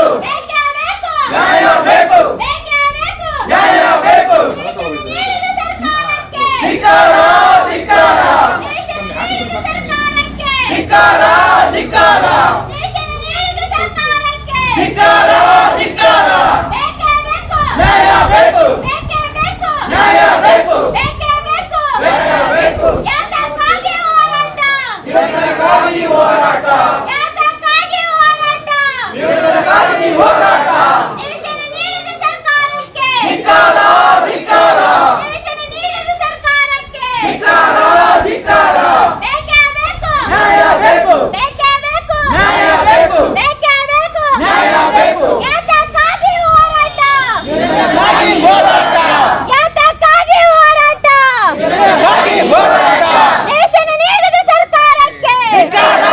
ಬೇಕು ನ್ಯಾಯ ಬೇಕು. ನ್ಯಾಯ ಬೇಕು. ಧಿಕಾರ ಧಿಕಾರ. ಧಿಕಾರ ಧಿಕಾರ. ಧಿಕಾರ ಧಿಕಾರ ಬೇಕೇ ಬೇಕು ನ್ಯಾಯ ಬೇಕು ಬೇಕೇ ಬೇಕು ನ್ಯಾಯ ಬೇಕು ಬೇಕೇ ಬೇಕು ನ್ಯಾಯ ಬೇಕು ಯಾತಕ್ಕಾಗಿ ಹೋರಾಟ ನಿರಸನಕ್ಕಾಗಿ ಹೋರಾಟ ಯಾತಕ್ಕಾಗಿ ಹೋರಾಟ ನಿರಸನಕ್ಕಾಗಿ ಹೋರಾಟ ದೇಶದ ನೀಡಿದ ಸರ್ಕಾರಕ್ಕೆ ಧಿಕಾರ ಧಿಕಾರ ದೇಶದ ನೀಡಿದ ಸರ್ಕಾರಕ್ಕೆ ಧಿಕಾರ ಧಿಕಾರ ಬೇಕೇ ಬೇಕು ನ್ಯಾಯ ಬೇಕು ಬೇಕೇ ಬೇಕು ನ್ಯಾಯ ಬೇಕು ಬೇಕೇ ಬೇಕು ನ್ಯಾಯ ಬೇಕು ಯಾತಕ್ಕಾಗಿ ಹೋರಾಟ ನಿರಸನಕ್ಕಾಗಿ ಹೋರಾಟ ಯಾತಕ್ಕಾಗಿ ಹೋರಾಟ ನಿರಸನಕ್ಕಾಗಿ ಹೋರಾಟ ದೇಶದ ನೀಡಿದ ಸರ್ಕಾರಕ್ಕೆ ಧಿಕಾರ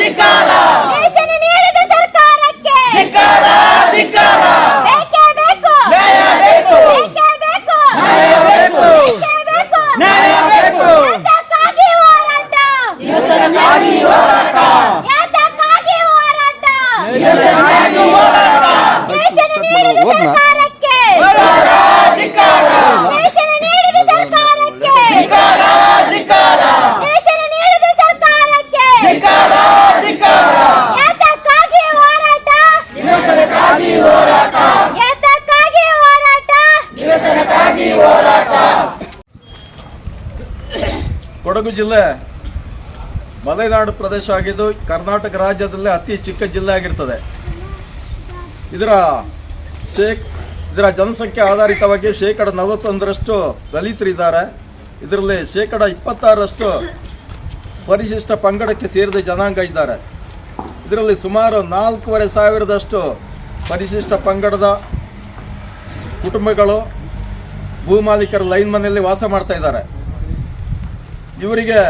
ಧಿಕಾರ ದೇಶದ ನೀಡಿದ ಸರ್ಕಾರಕ್ಕೆ ಧಿಕಾರ ಧಿಕಾರ ಬೇಕೇ ಬೇಕು ನ್ಯಾಯ ಬೇಕು ಬೇಕೇ ಬೇಕು ನ್ಯಾಯ ಬೇಕು ಬೇಕೇ ಬೇಕು ನ್ಯಾಯ ಬೇಕು ಯಾತಕ್ಕಾಗಿ ಹೋರಾಟ ನಿರಸನಕ್ಕಾಗಿ ಹೋರಾಟ ಯಾತಕ್ಕಾಗಿ ಹೋರಾಟ ನಿರಸನಕ್ಕಾಗಿ ಹೋರಾಟ ದೇಶದ ನೀಡಿದ ಸರ್ಕಾರಕ್ಕೆ ಧಿಕಾರ ಧಿಕಾರ ದೇಶದ ನೀಡಿದ ಸರ್ಕಾರಕ್ಕೆ ಧಿಕಾರ ಧಿಕಾರ ದೇಶದ ನೀಡಿದ ಸರ್ಕಾರಕ್ಕೆ ಧಿಕಾರ ಧಿಕಾರ ಯಾತಕ್ಕಾಗಿ ಹೋರಾಟ ನಿರಸನಕ್ಕಾಗಿ ಹೋರಾಟ ಯಾತಕ್ಕಾಗಿ ಹೋರಾಟ ನಿರಸನಕ್ಕಾಗಿ ಹೋರಾಟ ಕೊಡಗು ಜಿಲ್ಲೆ ಮಲೆನಾಡು ಪ್ರದೇಶ ಆಗಿದ್ದು ಕರ್ನಾಟಕ ರಾಜ್ಯದಲ್ಲೇ ಅತಿ ಚಿಕ್ಕ ಜಿಲ್ಲೆ ಆಗಿರ್ತದೆ. ಇದರ ಶೇ ಇದರ ಜನಸಂಖ್ಯೆ ಆಧಾರಿತವಾಗಿ ಶೇಕಡ ನಲವತ್ತೊಂದರಷ್ಟು ದಲಿತರಿದ್ದಾರೆ. ಇದರಲ್ಲಿ ಶೇಕಡ ಇಪ್ಪತ್ತಾರರಷ್ಟು ಪರಿಶಿಷ್ಟ ಪಂಗಡಕ್ಕೆ ಸೇರಿದ ಜನಾಂಗ ಇದ್ದಾರೆ. ಇದರಲ್ಲಿ ಸುಮಾರು ನಾಲ್ಕೂವರೆ ಸಾವಿರದಷ್ಟು ಪರಿಶಿಷ್ಟ ಪಂಗಡದ ಕುಟುಂಬಗಳು ಭೂಮಾಲೀಕರ ಲೈನ್ ಮನೆಯಲ್ಲಿ ವಾಸ ಮಾಡ್ತಾ ಇದ್ದಾರೆ. ಇವರಿಗೆ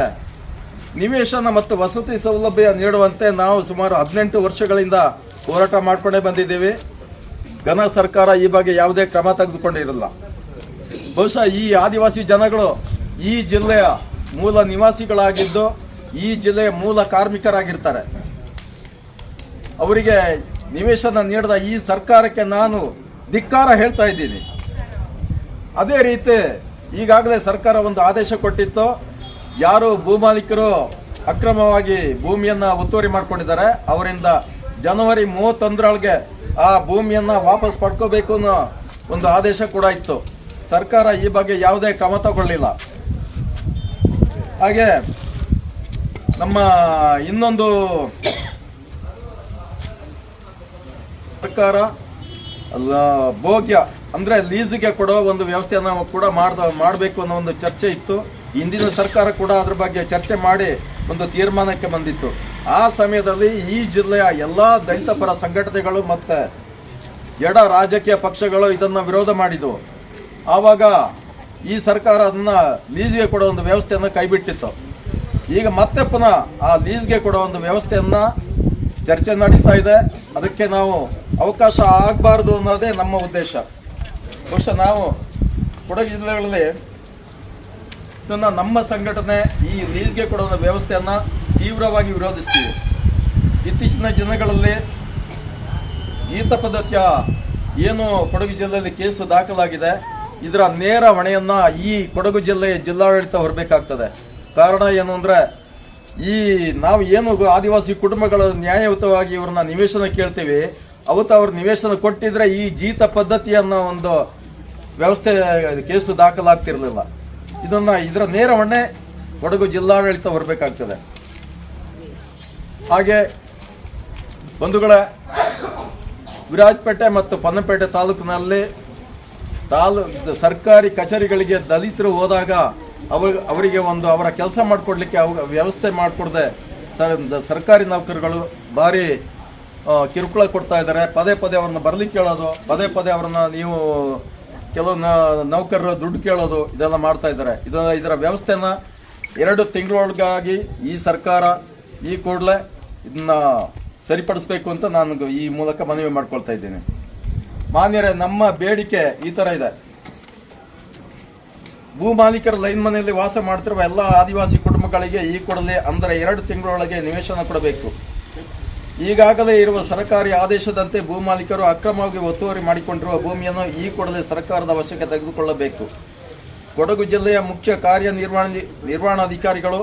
ನಿವೇಶನ ಮತ್ತು ವಸತಿ ಸೌಲಭ್ಯ ನೀಡುವಂತೆ ನಾವು ಸುಮಾರು ಹದಿನೆಂಟು ವರ್ಷಗಳಿಂದ ಹೋರಾಟ ಮಾಡಿಕೊಂಡೇ ಬಂದಿದ್ದೀವಿ. ಘನ ಸರ್ಕಾರ ಈ ಬಗ್ಗೆ ಯಾವುದೇ ಕ್ರಮ ತೆಗೆದುಕೊಂಡಿರಲ್ಲ. ಬಹುಶಃ ಈ ಆದಿವಾಸಿ ಜನಗಳು ಈ ಜಿಲ್ಲೆಯ ಮೂಲ ನಿವಾಸಿಗಳಾಗಿದ್ದು ಈ ಜಿಲ್ಲೆಯ ಮೂಲ ಕಾರ್ಮಿಕರಾಗಿರ್ತಾರೆ. ಅವರಿಗೆ ನಿವೇಶನ ನೀಡಿದ ಈ ಸರ್ಕಾರಕ್ಕೆ ನಾನು ಧಿಕ್ಕಾರ ಹೇಳ್ತಾ ಇದ್ದೀನಿ. ಅದೇ ರೀತಿ ಈಗಾಗಲೇ ಸರ್ಕಾರ ಒಂದು ಆದೇಶ ಕೊಟ್ಟಿತ್ತು. ಯಾರು ಭೂಮಾಲೀಕರು ಅಕ್ರಮವಾಗಿ ಭೂಮಿಯನ್ನ ಒತ್ತುವರಿ ಮಾಡ್ಕೊಂಡಿದ್ದಾರೆ, ಅವರಿಂದ ಜನವರಿ ಮೂವತ್ತೊಂದರೊಳಗೆ ಆ ಭೂಮಿಯನ್ನ ವಾಪಸ್ ಪಡ್ಕೋಬೇಕು ಅನ್ನೋ ಒಂದು ಆದೇಶ ಕೂಡ ಇತ್ತು. ಸರ್ಕಾರ ಈ ಬಗ್ಗೆ ಯಾವುದೇ ಕ್ರಮ ತಗೊಳ್ಳಿಲ್ಲ. ಹಾಗೆ ನಮ್ಮ ಇನ್ನೊಂದು ಸರ್ಕಾರ ಭೋಗ್ಯ ಅಂದ್ರೆ ಲೀಸ್ಗೆ ಕೊಡೋ ಒಂದು ವ್ಯವಸ್ಥೆಯನ್ನು ಕೂಡ ಮಾಡ್ದ ಮಾಡಬೇಕು ಅನ್ನೋ ಒಂದು ಚರ್ಚೆ ಇತ್ತು. ಹಿಂದಿನ ಸರ್ಕಾರ ಕೂಡ ಅದ್ರ ಬಗ್ಗೆ ಚರ್ಚೆ ಮಾಡಿ ಒಂದು ತೀರ್ಮಾನಕ್ಕೆ ಬಂದಿತ್ತು. ಆ ಸಮಯದಲ್ಲಿ ಈ ಜಿಲ್ಲೆಯ ಎಲ್ಲ ದಲಿತ ಪರ ಸಂಘಟನೆಗಳು ಮತ್ತೆ ಎಡ ರಾಜಕೀಯ ಪಕ್ಷಗಳು ಇದನ್ನು ವಿರೋಧ ಮಾಡಿದವು. ಆವಾಗ ಈ ಸರ್ಕಾರ ಅದನ್ನ ಲೀಸ್ಗೆ ಕೊಡೋ ಒಂದು ವ್ಯವಸ್ಥೆಯನ್ನು ಕೈಬಿಟ್ಟಿತ್ತು. ಈಗ ಮತ್ತೆ ಪುನಃ ಆ ಲೀಸ್ಗೆ ಕೊಡೋ ಒಂದು ವ್ಯವಸ್ಥೆಯನ್ನು ಚರ್ಚೆ ನಡೀತಾ ಇದೆ. ಅದಕ್ಕೆ ನಾವು ಅವಕಾಶ ಆಗಬಾರ್ದು ಅನ್ನೋದೇ ನಮ್ಮ ಉದ್ದೇಶ. ಬಹುಶಃ ನಾವು ಕೊಡಗು ಜಿಲ್ಲೆಗಳಲ್ಲಿ ಇದನ್ನ ನಮ್ಮ ಸಂಘಟನೆ ಈ ಲೀಸ್ಗೆ ಕೊಡೋ ವ್ಯವಸ್ಥೆಯನ್ನು ತೀವ್ರವಾಗಿ ವಿರೋಧಿಸ್ತೀವಿ. ಇತ್ತೀಚಿನ ದಿನಗಳಲ್ಲಿ ಗೀತ ಪದ್ಧತಿಯ ಏನು ಕೊಡಗು ಜಿಲ್ಲೆಯಲ್ಲಿ ಕೇಸು ದಾಖಲಾಗಿದೆ, ಇದರ ನೇರ ಹೊಣೆಯನ್ನು ಈ ಕೊಡಗು ಜಿಲ್ಲೆಯ ಜಿಲ್ಲಾಡಳಿತ ಹೊರಬೇಕಾಗ್ತದೆ. ಕಾರಣ ಏನು ಅಂದರೆ, ಈ ನಾವು ಏನು ಆದಿವಾಸಿ ಕುಟುಂಬಗಳು ನ್ಯಾಯಯುತವಾಗಿ ಇವ್ರನ್ನ ನಿವೇಶನ ಕೇಳ್ತೀವಿ, ಅವತ್ತು ಅವ್ರ ನಿವೇಶನ ಕೊಟ್ಟಿದ್ರೆ ಈ ಜೀತ ಪದ್ಧತಿಯನ್ನು ಒಂದು ವ್ಯವಸ್ಥೆ ಕೇಸು ದಾಖಲಾಗ್ತಿರ್ಲಿಲ್ಲ. ಇದನ್ನ ಇದರ ನೇರ ಹೊಣೆ ಕೊಡಗು ಜಿಲ್ಲಾಡಳಿತ ಬರಬೇಕಾಗ್ತದೆ ಹಾಗೆ ಬಂಧುಗಳ, ವಿರಾಜಪೇಟೆ ಮತ್ತು ಪನ್ನಪೇಟೆ ತಾಲೂಕಿನಲ್ಲಿ ತಾಲೂ, ಸರ್ಕಾರಿ ಕಚೇರಿಗಳಿಗೆ ದಲಿತರು ಹೋದಾಗ ಅವ, ಅವರಿಗೆ ಒಂದು ಅವರ ಕೆಲಸ ಮಾಡಿಕೊಡ್ಲಿಕ್ಕೆ ಅವ, ವ್ಯವಸ್ಥೆ ಮಾಡಿಕೊಡದೆ ಸರ್ ಸರ್ಕಾರಿ ನೌಕರುಗಳು ಭಾರಿ ಕಿರುಕುಳ ಕೊಡ್ತಾ ಇದ್ದಾರೆ. ಪದೇ ಪದೇ ಅವ್ರನ್ನ ಬರ್ಲಿಕ್ಕೆ ಹೇಳೋದು, ಪದೇ ಪದೇ ಅವ್ರನ್ನ ನೀವು ಕೆಲವು ನೌಕರರು ದುಡ್ಡು ಕೇಳೋದು ಇದೆಲ್ಲ ಮಾಡ್ತಾ ಇದ್ದಾರೆ. ಇದು ಇದರ ವ್ಯವಸ್ಥೆನ ಎರಡು ತಿಂಗಳೊಳಗಾಗಿ ಈ ಸರ್ಕಾರ ಈ ಕೂಡಲೇ ಇದನ್ನ ಸರಿಪಡಿಸಬೇಕು ಅಂತ ನಾನು ಈ ಮೂಲಕ ಮನವಿ ಮಾಡ್ಕೊಳ್ತಾ ಇದ್ದೀನಿ. ಮಾನ್ಯರೇ, ನಮ್ಮ ಬೇಡಿಕೆ ಈ ತರ ಇದೆ. ಭೂ ಮಾಲೀಕರ ಲೈನ್ ಮನೆಯಲ್ಲಿ ವಾಸ ಮಾಡ್ತಿರುವ ಎಲ್ಲ ಆದಿವಾಸಿ ಕುಟುಂಬಗಳಿಗೆ ಈ ಕೂಡಲೇ ಅಂದರೆ ಎರಡು ತಿಂಗಳೊಳಗೆ ನಿವೇಶನ ಕೊಡಬೇಕು. ಈಗಾಗಲೇ ಇರುವ ಸರ್ಕಾರಿ ಆದೇಶದಂತೆ ಭೂ ಮಾಲೀಕರು ಅಕ್ರಮವಾಗಿ ಒತ್ತುವರಿ ಮಾಡಿಕೊಂಡಿರುವ ಭೂಮಿಯನ್ನು ಈ ಕೂಡಲೇ ಸರ್ಕಾರದ ವಶಕ್ಕೆ ತೆಗೆದುಕೊಳ್ಳಬೇಕು. ಕೊಡಗು ಜಿಲ್ಲೆಯ ಮುಖ್ಯ ಕಾರ್ಯನಿರ್ವಹಣ, ನಿರ್ವಹಣಾಧಿಕಾರಿಗಳು,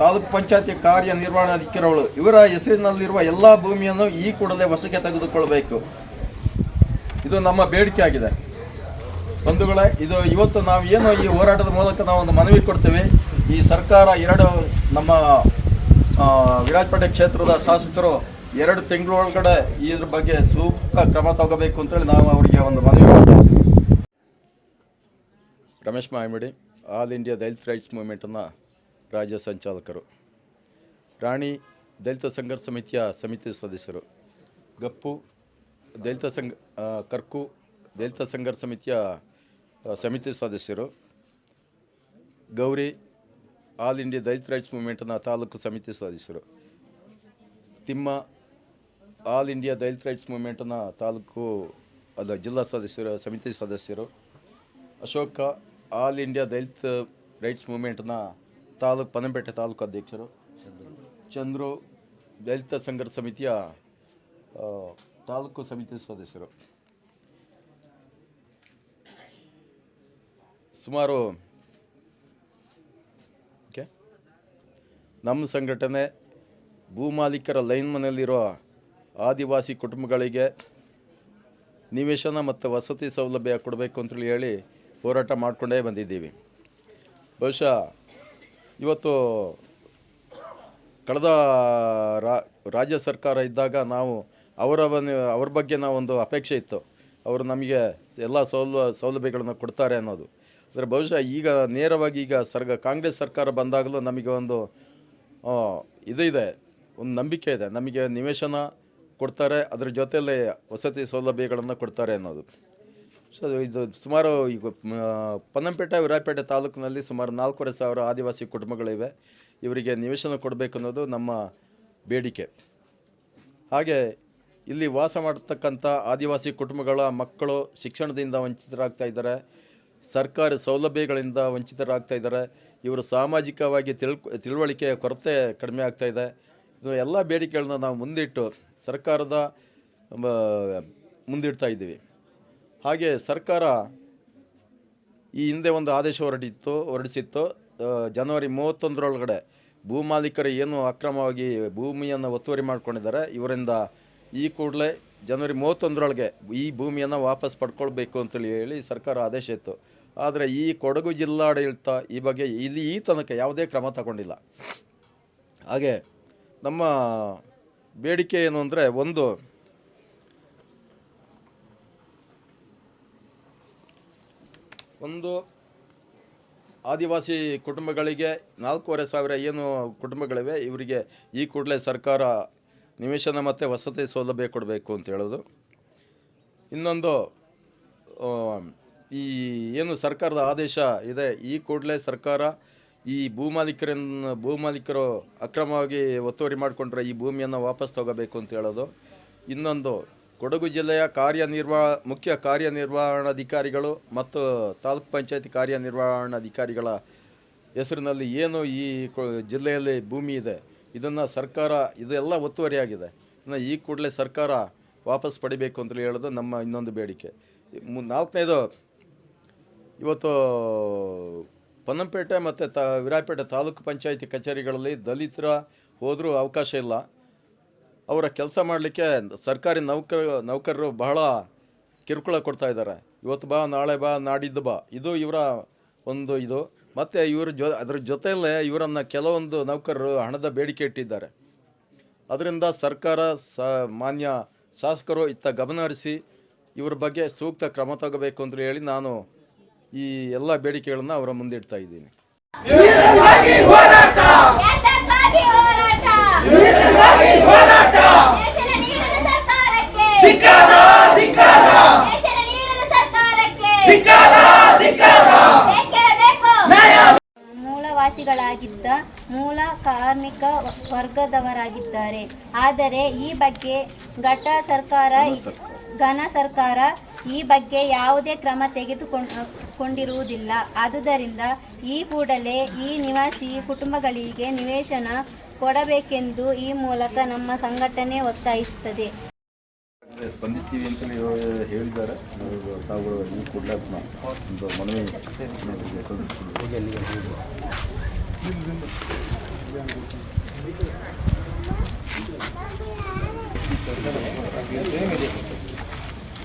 ತಾಲೂಕು ಪಂಚಾಯತಿ ಕಾರ್ಯನಿರ್ವಹಣಾಧಿಕಾರಿಗಳು ಇವರ ಹೆಸರಿನಲ್ಲಿರುವ ಎಲ್ಲ ಭೂಮಿಯನ್ನು ಈ ಕೂಡಲೇ ವಶಕ್ಕೆ ತೆಗೆದುಕೊಳ್ಳಬೇಕು. ಇದು ನಮ್ಮ ಬೇಡಿಕೆಯಾಗಿದೆ ಬಂಧುಗಳೇ, ಇದು ಇವತ್ತು ನಾವು ಏನು ಈ ಹೋರಾಟದ ಮೂಲಕ ನಾವು ಒಂದು ಮನವಿ ಕೊಡ್ತೇವೆ, ಈ ಸರ್ಕಾರ ಎರಡು ನಮ್ಮ ವಿರಾಜಪೇಟೆ ಕ್ಷೇತ್ರದ ಶಾಸಕರು ಎರಡು ತಿಂಗಳೊಳಗಡೆ ಇದ್ರ ಬಗ್ಗೆ ಸೂಕ್ತ ಕ್ರಮ ತಗೋಬೇಕು ಅಂತೇಳಿ ನಾವು ಅವರಿಗೆ ಒಂದು ಮನವಿ ಮಾಡ್ತೀವಿ ರಮೇಶ್ ಮಾಯಮಡಿ ಆಲ್ ಇಂಡಿಯಾ ದಲಿತ್ ರೈಟ್ಸ್ ಮೂವ್ಮೆಂಟನ್ನು ರಾಜ್ಯ ಸಂಚಾಲಕರು. ರಾಣಿ ದಲಿತ ಸಂಘರ್ಷ ಸಮಿತಿಯ ಸಮಿತಿ ಸದಸ್ಯರು. ಗಪ್ಪು ದಲಿತ ಸಂಘ ಕರ್ಕು ದಲಿತ ಸಂಘರ್ಷ ಸಮಿತಿಯ ಸಮಿತಿ ಸದಸ್ಯರು. Gauri all India Dalit rights ಮೂವ್ಮೆಂಟ್ನ taluk ಸಮಿತಿ ಸದಸ್ಯರು. Timma all India Dalit rights ಮೂವ್ಮೆಂಟ್ನ taluk ಅದ ಜಿಲ್ಲಾ ಸದಸ್ಯರು, ಸಮಿತಿ ಸದಸ್ಯರು, Ashoka all India Dalit rights ಮೂವ್ಮೆಂಟ್ನ taluk Panampete taluk ಅಧ್ಯಕ್ಷರು, ಚಂದ್ರು ದಲಿತ ಸಂಘರ್ಷ ಸಮಿತಿಯ ತಾಲೂಕು ಸಮಿತಿ ಸದಸ್ಯರು. ಸುಮಾರು ಓಕೆ. ನಮ್ಮ ಸಂಘಟನೆ ಭೂಮಾಲೀಕರ ಲೈನ್ ಮನೆಯಲ್ಲಿರೋ ಆದಿವಾಸಿ ಕುಟುಂಬಗಳಿಗೆ ನಿವೇಶನ ಮತ್ತು ವಸತಿ ಸೌಲಭ್ಯ ಕೊಡಬೇಕು ಅಂತೇಳಿ ಹೇಳಿ ಹೋರಾಟ ಮಾಡಿಕೊಂಡೇ ಬಂದಿದ್ದೀವಿ. ಬಹುಶಃ ಇವತ್ತು ಕಳೆದ ರಾಜ್ಯ ಸರ್ಕಾರ ಇದ್ದಾಗ ನಾವು ಅವರ ಅವ್ರ ಬಗ್ಗೆ ನಾವೊಂದು ಅಪೇಕ್ಷೆ ಇತ್ತು. ಅವರು ನಮಗೆ ಎಲ್ಲ ಸೌಲ, ಸೌಲಭ್ಯಗಳನ್ನು ಕೊಡ್ತಾರೆ ಅನ್ನೋದು. ಅಂದರೆ ಬಹುಶಃ ಈಗ ನೇರವಾಗಿ ಈಗ ಸರ್ಗ, ಕಾಂಗ್ರೆಸ್ ಸರ್ಕಾರ ಬಂದಾಗಲೂ ನಮಗೆ ಒಂದು ಇದು ಇದೆ, ಒಂದು ನಂಬಿಕೆ ಇದೆ. ನಮಗೆ ನಿವೇಶನ ಕೊಡ್ತಾರೆ, ಅದ್ರ ಜೊತೆಯಲ್ಲೇ ವಸತಿ ಸೌಲಭ್ಯಗಳನ್ನು ಕೊಡ್ತಾರೆ ಅನ್ನೋದು. ಸೊ ಇದು ಸುಮಾರು ಈಗ ಪನ್ನಂಪೇಟೆ ವಿರಾಯಪೇಟೆ ತಾಲೂಕಿನಲ್ಲಿ ಸುಮಾರು ನಾಲ್ಕೂವರೆ ಸಾವಿರ ಆದಿವಾಸಿ ಕುಟುಂಬಗಳಿವೆ. ಇವರಿಗೆ ನಿವೇಶನ ಕೊಡಬೇಕು ಅನ್ನೋದು ನಮ್ಮ ಬೇಡಿಕೆ. ಹಾಗೆ ಇಲ್ಲಿ ವಾಸ ಮಾಡತಕ್ಕಂಥ ಆದಿವಾಸಿ ಕುಟುಂಬಗಳ ಮಕ್ಕಳು ಶಿಕ್ಷಣದಿಂದ ವಂಚಿತರಾಗ್ತಾ ಇದ್ದಾರೆ. ಸರ್ಕಾರಿ ಸೌಲಭ್ಯಗಳಿಂದ ವಂಚಿತರಾಗ್ತಾ ಇದ್ದಾರೆ. ಇವರು ಸಾಮಾಜಿಕವಾಗಿ ತಿಳ್ ತಿಳುವಳಿಕೆಯ ಕೊರತೆ ಕಡಿಮೆ ಇದು. ಎಲ್ಲ ಬೇಡಿಕೆಗಳನ್ನ ನಾವು ಮುಂದಿಟ್ಟು ಸರ್ಕಾರದ ಮುಂದಿಡ್ತಾ ಇದ್ದೀವಿ. ಹಾಗೆ ಸರ್ಕಾರ ಈ ಹಿಂದೆ ಒಂದು ಆದೇಶ ಹೊರಡಿತ್ತು, ಹೊರಡಿಸಿತ್ತು. ಜನವರಿ ಮೂವತ್ತೊಂದರೊಳಗಡೆ ಭೂ ಮಾಲೀಕರು ಏನು ಅಕ್ರಮವಾಗಿ ಭೂಮಿಯನ್ನು ಒತ್ತುವರಿ ಮಾಡ್ಕೊಂಡಿದ್ದಾರೆ, ಇವರಿಂದ ಈ ಕೂಡಲೇ ಜನವರಿ ಮೂವತ್ತೊಂದರೊಳಗೆ ಈ ಭೂಮಿಯನ್ನು ವಾಪಸ್ ಪಡ್ಕೊಳ್ಬೇಕು ಅಂತೇಳಿ ಹೇಳಿ ಸರ್ಕಾರ ಆದೇಶ ಇತ್ತು. ಆದರೆ ಈ ಕೊಡಗು ಜಿಲ್ಲಾಡಳಿತ ಈ ಬಗ್ಗೆ ಇಲ್ಲಿ ಈ ತನಕ ಯಾವುದೇ ಕ್ರಮ ತಗೊಂಡಿಲ್ಲ. ಹಾಗೆ ನಮ್ಮ ಬೇಡಿಕೆ ಏನು ಅಂದರೆ ಒಂದು ಒಂದು ಆದಿವಾಸಿ ಕುಟುಂಬಗಳಿಗೆ ನಾಲ್ಕೂವರೆ ಸಾವಿರ ಏನು ಕುಟುಂಬಗಳಿವೆ, ಇವರಿಗೆ ಈ ಕೂಡಲೇ ಸರ್ಕಾರ ನಿವೇಶನ ಮತ್ತು ವಸತಿ ಸೌಲಭ್ಯ ಕೊಡಬೇಕು ಅಂತ ಹೇಳೋದು. ಇನ್ನೊಂದು ಈ ಏನು ಸರ್ಕಾರದ ಆದೇಶ ಇದೆ, ಈ ಕೂಡಲೇ ಸರ್ಕಾರ ಈ ಭೂಮಾಲೀಕರನ್ನು ಭೂಮಾಲೀಕರು ಅಕ್ರಮವಾಗಿ ಒತ್ತುವರಿ ಮಾಡಿಕೊಂಡ್ರೆ ಈ ಭೂಮಿಯನ್ನು ವಾಪಸ್ ತಗೋಬೇಕು ಅಂತ ಹೇಳೋದು. ಇನ್ನೊಂದು, ಕೊಡಗು ಜಿಲ್ಲೆಯ ಕಾರ್ಯನಿರ್ವಾ, ಮುಖ್ಯ ಕಾರ್ಯನಿರ್ವಹಣಾಧಿಕಾರಿಗಳು ಮತ್ತು ತಾಲೂಕ್ ಪಂಚಾಯತಿ ಕಾರ್ಯನಿರ್ವಹಣಾಧಿಕಾರಿಗಳ ಹೆಸರಿನಲ್ಲಿ ಏನು ಈ ಜಿಲ್ಲೆಯಲ್ಲಿ ಭೂಮಿ ಇದೆ, ಇದನ್ನು ಸರ್ಕಾರ, ಇದೆಲ್ಲ ಒತ್ತುವರಿಯಾಗಿದೆ ಇನ್ನು ಈ ಕೂಡಲೇ ಸರ್ಕಾರ ವಾಪಸ್ ಪಡಿಬೇಕು ಅಂತ ಹೇಳೋದು ನಮ್ಮ ಇನ್ನೊಂದು ಬೇಡಿಕೆ. ನಾಲ್ಕನೇದು, ಇವತ್ತು ಪೊನ್ನಂಪೇಟೆ ಮತ್ತು ತ ವಿರಾಯಪೇಟೆ ತಾಲೂಕು ಪಂಚಾಯಿತಿ ಕಚೇರಿಗಳಲ್ಲಿ ದಲಿತರ ಹೋದರೂ ಅವಕಾಶ ಇಲ್ಲ. ಅವರ ಕೆಲಸ ಮಾಡಲಿಕ್ಕೆ ಸರ್ಕಾರಿ ನೌಕರ, ನೌಕರರು ಬಹಳ ಕಿರುಕುಳ ಕೊಡ್ತಾ ಇದ್ದಾರೆ. ಇವತ್ತು ಬಾ, ನಾಳೆ ಬಾ, ನಾಡಿದ್ದು ಬಾ. ಇದು ಇವರ ಒಂದು ಇದು. ಮತ್ತು ಇವ್ರ ಜೊ, ಅದ್ರ ಜೊತೆಯಲ್ಲೇ ಇವರನ್ನು ಕೆಲವೊಂದು ನೌಕರರು ಹಣದ ಬೇಡಿಕೆ ಇಟ್ಟಿದ್ದಾರೆ. ಅದರಿಂದ ಸರ್ಕಾರ ಸ, ಮಾನ್ಯ ಶಾಸಕರು ಇತ್ತ ಗಮನ ಹರಿಸಿ ಇವ್ರ ಬಗ್ಗೆ ಸೂಕ್ತ ಕ್ರಮ ತಗೋಬೇಕು ಅಂತ ಹೇಳಿ ನಾನು ಈ ಎಲ್ಲ ಬೇಡಿಕೆಗಳನ್ನು ಅವರ ಇದ್ದೀನಿ. ಬೇಕೇ ಬೇಕು? ನ್ಯಾಯ! ಮೂಲವಾಸಿಗಳಾಗಿದ್ದ ಮೂಲ ಕಾರ್ಮಿಕ ವರ್ಗದವರಾಗಿದ್ದಾರೆ. ಆದರೆ ಈ ಬಗ್ಗೆ ಘಟ ಸರ್ಕಾರ. ಘನ ಸರ್ಕಾರ ಈ ಬಗ್ಗೆ ಯಾವುದೇ ಕ್ರಮ ತೆಗೆದುಕೊಂಡಿರುವುದಿಲ್ಲ ಆದುದರಿಂದ ಈ ಕೂಡಲೇ ಈ ನಿವಾಸಿ ಕುಟುಂಬಗಳಿಗೆ ನಿವೇಶನ ಕೊಡಬೇಕೆಂದು ಈ ಮೂಲಕ ನಮ್ಮ ಸಂಘಟನೆ ಒತ್ತಾಯಿಸುತ್ತದೆ. ಸ್ಪಂದಿಸ್ತೀವಿ ಹೇಳಿದ್ದಾರೆ.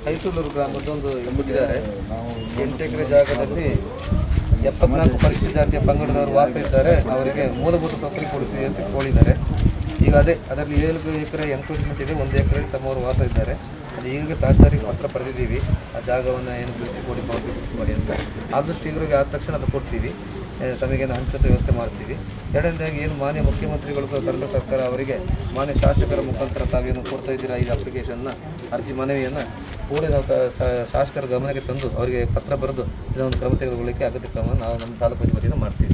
ಹೈಸೂಲೂರು ಗ್ರಾಮದೊಂದು ಎಂಬುದಿದ್ದಾರೆ ಎಂಟು ಎಕರೆ ಜಾಗದಲ್ಲಿ ಎಪ್ಪತ್ನಾಲ್ಕು ಪರಿಶಿಷ್ಟ ಜಾತಿಯ ಪಂಗಡದವರು ವಾಸ ಇದ್ದಾರೆ. ಅವರಿಗೆ ಮೂಲಭೂತ ಸೌಕರ್ಯ ಕೊಡಿಸಿ ಅಂತ ಕೋಳಿದ್ದಾರೆ. ಈಗ ಅದೇ ಅದರಲ್ಲಿ ಏಳು ಎಕರೆ ಎನ್ಕ್ರೋಚ್ಮೆಂಟ್ ಇದೆ. ಒಂದು ಎಕರೆ ತಮ್ಮವರು ವಾಸ ಇದ್ದಾರೆ. ಅದು ಈಗ ತಹಸೀಲ್ದಾರಿಗೆ ಮಾತ್ರ ಪಡೆದಿದ್ದೀವಿ. ಆ ಜಾಗವನ್ನು ಏನು ಬಿಡಿಸಿ ಕೊಡಿ ಮಾಡಿ ಅಂತ. ಆದಷ್ಟು ಶೀಘ್ರವಾಗಿ ಆದ ತಕ್ಷಣ ಅದು ಕೊಡ್ತೀವಿ. ತಮಗೇನು ಹಂಚುವಂಥ ವ್ಯವಸ್ಥೆ ಮಾಡ್ತೀವಿ. ಎರಡನೇದಾಗಿ ಏನು ಮಾನ್ಯ ಮುಖ್ಯಮಂತ್ರಿಗಳು ಕರ್ನಾಟಕ ಸರ್ಕಾರ ಅವರಿಗೆ ಮಾನ್ಯ ಶಾಸಕರ ಮುಖಾಂತರ ತಾವೇನು ಕೊಡ್ತಾ ಇದ್ದೀರಾ? ಈ ಅಪ್ಲಿಕೇಶನ್ನ ಅರ್ಜಿ ಮನವಿಯನ್ನು ಕೂಡಲೇ ನಾವು ಶಾಸಕರ ಗಮನಕ್ಕೆ ತಂದು ಅವರಿಗೆ ಪತ್ರ ಬರೆದು ಇದೊಂದು ಕ್ರಮ ತೆಗೆದುಕೊಳ್ಳಿಕ್ಕೆ ಅಗತ್ಯ ಕ್ರಮವನ್ನು ನಾವು ನಮ್ಮ ತಾಲೂಕು ವತಿಯಿಂದ ಮಾಡ್ತೀವಿ.